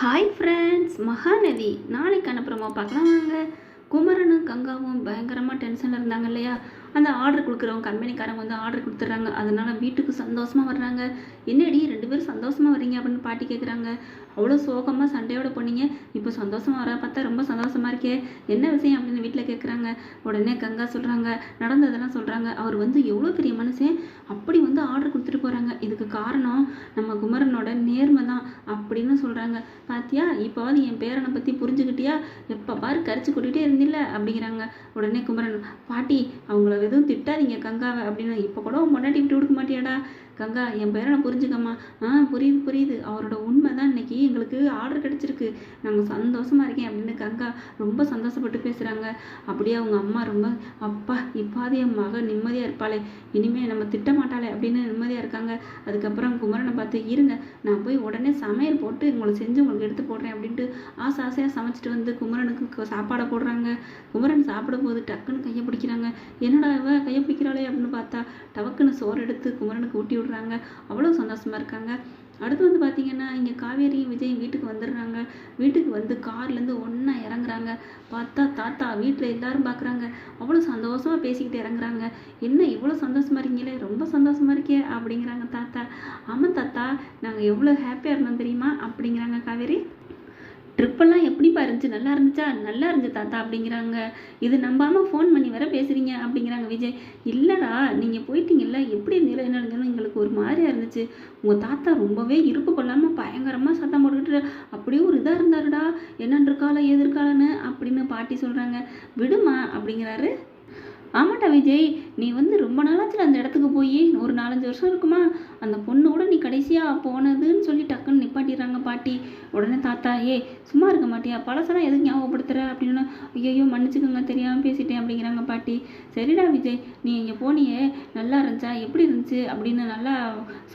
Hi friends Mahanadi. நாளைக்கு அனுப்புகிறோமா பார்க்கலாம் வாங்க. குமரனும் கங்காவும் பயங்கரமாக டென்ஷனில் இருந்தாங்க இல்லையா? அந்த ஆர்டர் கொடுக்குறவங்க கம்பெனிக்காரங்க வந்து ஆர்டர் கொடுத்துட்றாங்க. அதனால் வீட்டுக்கு சந்தோஷமாக வர்றாங்க. என்னடி ரெண்டு பேரும் சந்தோஷமாக வரீங்க அப்படின்னு பாட்டி கேட்குறாங்க அவ்வளோ சோகமாக சண்டையோட போனீங்க. இப்போ சந்தோஷமாக வர பார்த்தா ரொம்ப சந்தோஷமாக இருக்கே. என்ன விஷயம் அப்படின்னு வீட்டில் கேட்குறாங்க உடனே கங்கா சொல்கிறாங்க நடந்ததெல்லாம் சொல்கிறாங்க அவர் வந்து எவ்வளோ பெரிய மனுஷன். அப்படி வந்து ஆர்டர் கொடுத்துட்டு போகிறாங்க இதுக்கு காரணம் நம்ம குமரனோட நேர்மை தான் அப்படின்னு சொல்கிறாங்க பாத்தியா இப்போவாது என் பேரனை பற்றி புரிஞ்சுக்கிட்டியா? எப்போ பாரு கரிச்சு கொட்டிகிட்டே இருந்தில்ல அப்படிங்கிறாங்க. உடனே குமரன் பாட்டி அவங்கள எதுவும் திட்டாதீங்க கங்காவை அப்படின்னு. இப்போ கூட முன்னாடி விட்டு கொடுக்க மாட்டியாடா? கங்கா என் பேரனை புரிஞ்சுக்கம்மா. ஆ புரியுது புரியுது. அவரோட உண்மை தான் இன்னைக்கு எங்களுக்கு ஆர்டர் கிடச்சிருக்கு. நாங்கள் சந்தோஷமாக இருக்கேன் அப்படின்னு கங்கா ரொம்ப சந்தோஷப்பட்டு பேசுகிறாங்க அப்படியே அவங்க அம்மா ரொம்ப அப்பா இப்பாது என் மகள் நிம்மதியாக இருப்பாளே. இனிமே நம்ம திட்ட மாட்டாளே அப்படின்னு நிம்மதியாக இருக்காங்க. அதுக்கப்புறம் குமரனை பார்த்து இருங்க நான் போய் உடனே சமையல் போட்டு உங்களை செஞ்சு உங்களுக்கு எடுத்து போடுறேன் அப்படின்ட்டு ஆசை ஆசையாக சமைச்சிட்டு வந்து குமரனுக்கு சாப்பாடை போடுறாங்க. குமரன் சாப்பிடும் போது டக்குன்னு கையை பிடிக்கிறாங்க. என்னடா இவ? கையை பிடிக்கிறாளே அப்படின்னு பார்த்தா டவக்குன்னு சோறு எடுத்து குமரனுக்கு ஊட்டி விடுறாங்க. அவ்வளோ சந்தோஷமா இருக்காங்க. அடுத்து வந்து பார்த்தீங்கன்னா இங்கே காவேரி விஜயும் வீட்டுக்கு வந்துடுறாங்க. வீட்டுக்கு வந்து கார்லேருந்து ஒன்றா இறங்குறாங்க. பார்த்தா தாத்தா வீட்டில் எல்லாரும் பார்க்குறாங்க அவ்வளோ சந்தோஷமாக பேசிக்கிட்டு இறங்குறாங்க. என்ன இவ்வளோ சந்தோஷமா இருக்கீங்களே? ரொம்ப சந்தோஷமா இருக்கே அப்படிங்கிறாங்க தாத்தா. ஆமாம் தாத்தா நாங்கள் எவ்வளோ ஹாப்பியாக இருந்தோம் தெரியுமா? அப்படிங்கிறாங்க காவேரி. ட்ரிப்பெல்லாம் எப்படிப்பா இருந்துச்சு? நல்லா இருந்துச்சா? நல்லா இருந்துச்சு தாத்தா அப்படிங்கிறாங்க. இது நம்பாமல் ஃபோன் பண்ணி வர பேசுகிறீங்க அப்படிங்கிறாங்க விஜய். இல்லைடா நீங்கள் போயிட்டீங்கல்ல. எப்படி இருந்தீங்களோ என்ன இருந்தாலும் எங்களுக்கு ஒரு மாதிரியாக இருந்துச்சு. உங்கள் தாத்தா ரொம்பவே இருப்பு கொள்ளாமல் பயங்கரமாக சத்தம் போட்டுக்கிட்டு அப்படியே ஒரு இதாக இருந்தாருடா. என்னன்றிருக்காளோ இருக்காளோ அப்படின்னு பாட்டி சொல்கிறாங்க விடுமா அப்படிங்கிறாரு. ஆமாட்டா விஜய் நீ வந்து ரொம்ப நாளாச்சுல அந்த இடத்துக்கு போய். ஒரு நாலஞ்சு வருஷம் இருக்குமா. அந்த பொண்ணு கூட நீ கடைசியாக போனதுன்னு சொல்லி டக்குன்னு பாட்டி உடனே தாத்தா ஏய் சும்மா இருக்க மாட்டியா? பழசெல்லாம் எதுவும் ஞாபகப்படுத்துற? அப்படின்னு ஐயோ மன்னிச்சுக்கோங்க தெரியாமல் பேசிட்டேன் அப்படிங்கிறாங்க பாட்டி. சரிடா விஜய் நீ இங்கே போனியே நல்லா இருந்துச்சா? எப்படி இருந்துச்சு? அப்படின்னு நல்லா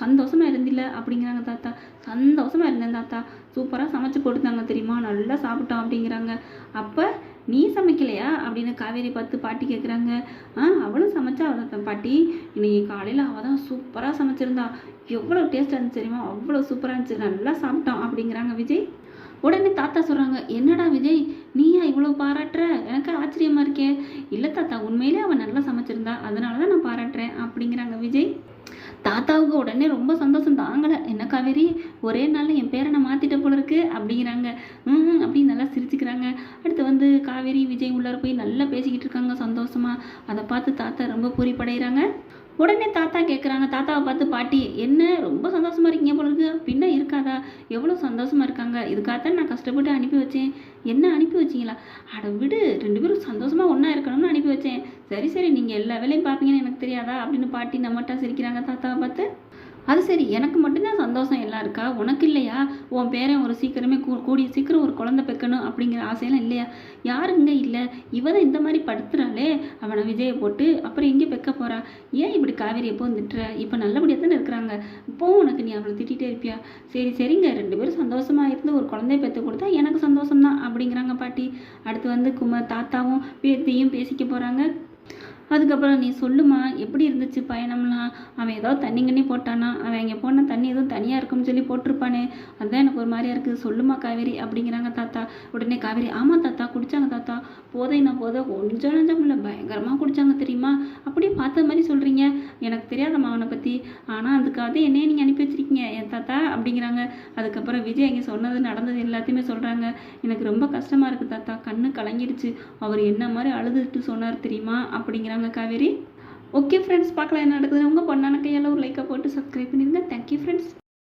சந்தோஷமா இருந்தில்ல அப்படிங்கிறாங்க தாத்தா. சந்தோஷமா இருந்தேன் தாத்தா. சூப்பராக சமைச்சு கொடுத்தாங்க தெரியுமா? நல்லா சாப்பிட்டோம் அப்படிங்கிறாங்க. அப்போ நீ சமைக்கலையா? அப்படின்னு காவேரி பார்த்து பாட்டி கேட்குறாங்க ஆ அவளும் சமைச்சா அவள் தான் பாட்டி. இன்னைக்கு காலையில் அவள் தான் சூப்பராக சமைச்சிருந்தா. எவ்வளோ டேஸ்ட்டாக இருந்துச்சு தெரியுமா? அவ்வளோ சூப்பராக இருந்துச்சு. நல்லா சாப்பிட்டோம் அப்படிங்கிறாங்க விஜய். உடனே தாத்தா சொல்கிறாங்க என்னடா விஜய்? நீயா இவ்வளோ பாராட்டுற? எனக்கு ஆச்சரியமாக இருக்கே. இல்லை தாத்தா உண்மையிலே அவன் நல்லா சமைச்சிருந்தா. அதனால தான் நான் பாராட்டுறேன் அப்படிங்கிறாங்க விஜய். தாத்தாவுக்கு உடனே ரொம்ப சந்தோஷம். தாங்கலை என்ன காவேரி ஒரே நாளில் என் பேரை நான் மாற்றிட்ட போல இருக்கு அப்படிங்கிறாங்க. ம் அப்படின்னு நல்லா சிரிச்சுக்கிறாங்க. அடுத்து வந்து காவேரி விஜய் உள்ளார போய் நல்லா பேசிக்கிட்டு இருக்காங்க சந்தோஷமாக அதை பார்த்து தாத்தா ரொம்ப பூரிப்படைகிறாங்க உடனே தாத்தா கேட்குறாங்க தாத்தாவை பார்த்து பாட்டி என்ன? ரொம்ப சந்தோஷமாக இருக்கீங்க போல இருக்கு. பின்ன இருக்காதா? எவ்வளோ சந்தோஷமா இருக்காங்க. இதுக்காகத்தான் நான் கஷ்டப்பட்டு அனுப்பி வச்சேன். என்ன அனுப்பி வச்சீங்களா? அட விடு ரெண்டு பேரும் சந்தோஷமாக ஒன்றா இருக்கணும்னு அனுப்பி வச்சேன். சரி சரி நீங்கள் எல்லா வேலையும் பார்ப்பீங்கன்னு எனக்கு தெரியாதா? அப்படின்னு பாட்டி நம்மட்டா சிரிக்கிறாங்க தாத்தாவை பார்த்து. அது சரி எனக்கு மட்டும்தான் சந்தோஷம் எல்லாம் இருக்கா? உனக்கு இல்லையா? உன் பேரன் ஒரு சீக்கிரமே கூ கூடிய சீக்கிரம் ஒரு குழந்தை பெக்கணும் அப்படிங்கிற ஆசையெல்லாம் இல்லையா? யாருங்க இல்லை? இவ தான் இந்த மாதிரி படுத்துறாளே. அவனை விஜயை போட்டு அப்புறம் எங்கே பெக்க போறா? ஏன் இப்படி காவேரி எப்போ திட்டுற? இப்போ நல்லபடியாக தானே இருக்கிறாங்க. இப்போவும் உனக்கு நீ அவளை திட்டிகிட்டே இருப்பியா? சரி சரிங்க. ரெண்டு பேரும் சந்தோஷமாக இருந்து ஒரு குழந்தைய பெற்று கொடுத்தா எனக்கு சந்தோஷம்தான் அப்படிங்கிறாங்க பாட்டி. அடுத்து வந்து குமார் தாத்தாவும் பேத்தியும் பேசிக்க போகிறாங்க அதுக்கப்புறம் நீ சொல்லுமா எப்படி இருந்துச்சு பயணம்லாம்? அவன் ஏதோ தண்ணி கண்ணி போட்டானா? அவன் இங்கே போனால் தண்ணி எதுவும் தனியாக இருக்கும்னு சொல்லி போட்டிருப்பானே. அதுதான் எனக்கு ஒரு மாதிரியா இருக்குது. சொல்லுமா காவேரி அப்படிங்கிறாங்க தாத்தா. உடனே காவேரி ஆமாம் தாத்தா குடித்தாங்க தாத்தா. போதைனா போதை கொஞ்சம் நஞ்சம் இல்லை. பயங்கரமாக குடித்தாங்க தெரியுமா? அப்படியே பார்த்த மாதிரி சொல்கிறீங்க எனக்கு தெரியாதம்மா அவனை பற்றி ஆனால் அதுக்காக என்னையே நீங்கள் அனுப்பி வச்சிருக்கீங்க. என் தாத்தா அப்படிங்கிறாங்க. அதுக்கப்புறம் விஜய் இங்கே சொன்னது நடந்தது எல்லாத்தையுமே சொல்கிறாங்க எனக்கு ரொம்ப கஷ்டமாக இருக்குது தாத்தா. கண்ணு கலங்கிடுச்சு. அவர் என்ன மாதிரி அழுதுட்டு சொன்னார் தெரியுமா? அப்படிங்கிறாங்க காவேரி. ஓகே ஃப்ரெண்ட்ஸ் பார்க்கலாம் என்ன நடக்குது உங்கள் பொண்ணான கையால் ஒரு லைக்கை போட்டு சப்ஸ்கிரைப் பண்ணிடுங்க. Thank you friends